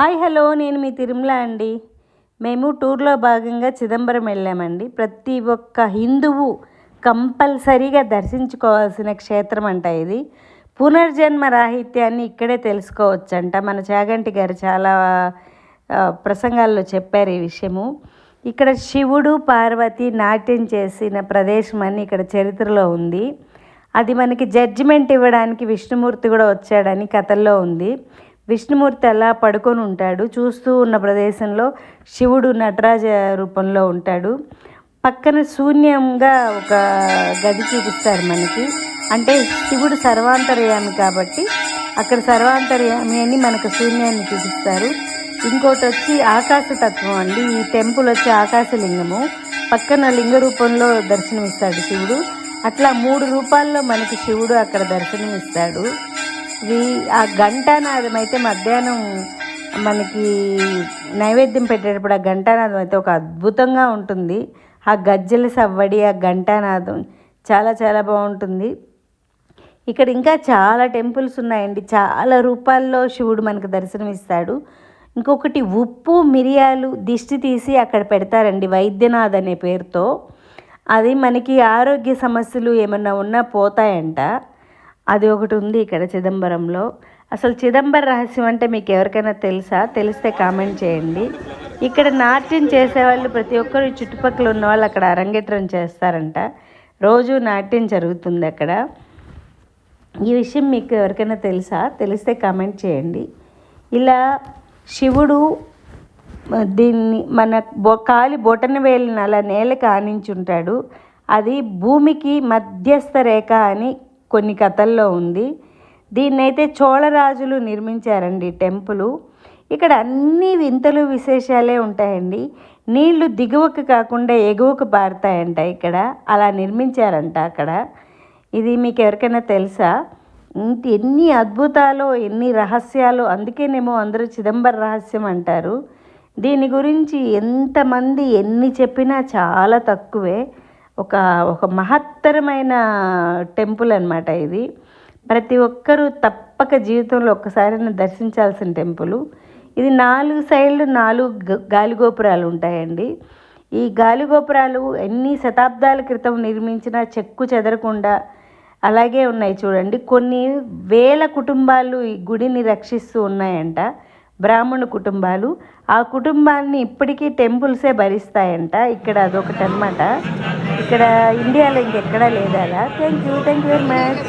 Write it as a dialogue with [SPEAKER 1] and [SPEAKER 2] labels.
[SPEAKER 1] Hi hello. నేను మీ తిరుమల అండి. మేము టూర్లో భాగంగా చిదంబరం వెళ్ళామండి. ప్రతి ఒక్క హిందువు కంపల్సరీగా దర్శించుకోవాల్సిన క్షేత్రం అంట ఇది. పునర్జన్మ రాహిత్యాన్ని ఇక్కడే తెలుసుకోవచ్చంట. మన చాగంటి గారు చాలా ప్రసంగాల్లో చెప్పారు ఈ విషయము. ఇక్కడ శివుడు పార్వతి నాట్యం చేసిన ప్రదేశం అని ఇక్కడ చరిత్రలో ఉంది. అది మనకి జడ్జిమెంట్ ఇవ్వడానికి విష్ణుమూర్తి కూడా వచ్చాడని కథల్లో ఉంది. విష్ణుమూర్తి అలా పడుకొని ఉంటాడు. చూస్తూ ఉన్న ప్రదేశంలో శివుడు నటరాజ రూపంలో ఉంటాడు. పక్కన శూన్యంగా ఒక గది చూపిస్తారు మనకి. అంటే శివుడు సర్వాంతర్యామి కాబట్టి అక్కడ సర్వాంతర్యామి అని మనకు శూన్యాన్ని చూపిస్తారు. ఇంకోటి వచ్చి ఆకాశతత్వం అండి. ఈ టెంపుల్ వచ్చి ఆకాశలింగము. పక్కన లింగ రూపంలో దర్శనమిస్తాడు శివుడు. అట్లా మూడు రూపాల్లో మనకి శివుడు అక్కడ దర్శనమిస్తాడు. ఆ ఘంటానాదం అయితే మధ్యాహ్నం మనకి నైవేద్యం పెట్టేటప్పుడు ఆ ఘంటానాదం అయితే ఒక అద్భుతంగా ఉంటుంది. ఆ గజ్జల సవ్వడి ఆ ఘంటానాదం చాలా చాలా బాగుంటుంది. ఇక్కడ ఇంకా చాలా టెంపుల్స్ ఉన్నాయండి. చాలా రూపాల్లో శివుడు మనకు దర్శనమిస్తాడు. ఇంకొకటి ఉప్పు మిరియాలు దిష్టి తీసి అక్కడ పెడతారండి వైద్యనాథ్ అనే పేరుతో. అది మనకి ఆరోగ్య సమస్యలు ఏమన్నా ఉన్నా పోతాయంట. అది ఒకటి ఉంది ఇక్కడ చిదంబరంలో. అసలు చిదంబర రహస్యం అంటే మీకు ఎవరికైనా తెలుసా? తెలిస్తే కామెంట్ చేయండి. ఇక్కడ నాట్యం చేసేవాళ్ళు ప్రతి ఒక్కరు చుట్టుపక్కల ఉన్న వాళ్ళు అక్కడ అరంగేట్రం చేస్తారంట. రోజు నాట్యం జరుగుతుంది అక్కడ. ఈ విషయం మీకు ఎవరికైనా తెలుసా? తెలిస్తే కామెంట్ చేయండి. ఇలా శివుడు దీన్ని మన బొ కాలి బొటన వేలిన అలా నేలకు ఆనించుంటాడు. అది భూమికి మధ్యస్థ రేఖ అని కొన్ని కథల్లో ఉంది. దీన్నైతే చోళరాజులు నిర్మించారండి టెంపులు. ఇక్కడ అన్ని వింతలు విశేషాలే ఉంటాయండి. నీళ్ళు దిగువకు కాకుండా ఎగువకు పారుతాయంట ఇక్కడ. అలా నిర్మించారంట అక్కడ. ఇది మీకు ఎవరికైనా తెలుసా? ఎన్ని అద్భుతాలు ఎన్ని రహస్యాలు అందుకేనేమో అందరూ చిదంబర రహస్యం అంటారు. దీని గురించి ఎంతమంది ఎన్ని చెప్పినా చాలా తక్కువే. ఒక ఒక మహత్తరమైన టెంపుల్ అనమాట ఇది. ప్రతి ఒక్కరూ తప్పక జీవితంలో ఒక్కసారైనా దర్శించాల్సిన టెంపుల్. ఇది నాలుగు సైడ్లు నాలుగు గాలిగోపురాలు ఉంటాయండి. ఈ గాలిగోపురాలు ఎన్ని శతాబ్దాల క్రితం నిర్మించిన చెక్కు చెదరకుండా అలాగే ఉన్నాయి చూడండి. కొన్ని వేల కుటుంబాలు ఈ గుడిని రక్షిస్తూ ఉన్నాయంట బ్రాహ్మణ కుటుంబాలు. ఆ కుటుంబాన్ని ఇప్పటికీ టెంపుల్సే భరిస్తాయంట. ఇక్కడ అదొకటి అనమాట ఇక్కడ ఇండియాలో ఇంకెక్కడా లేదా thank you thank you very much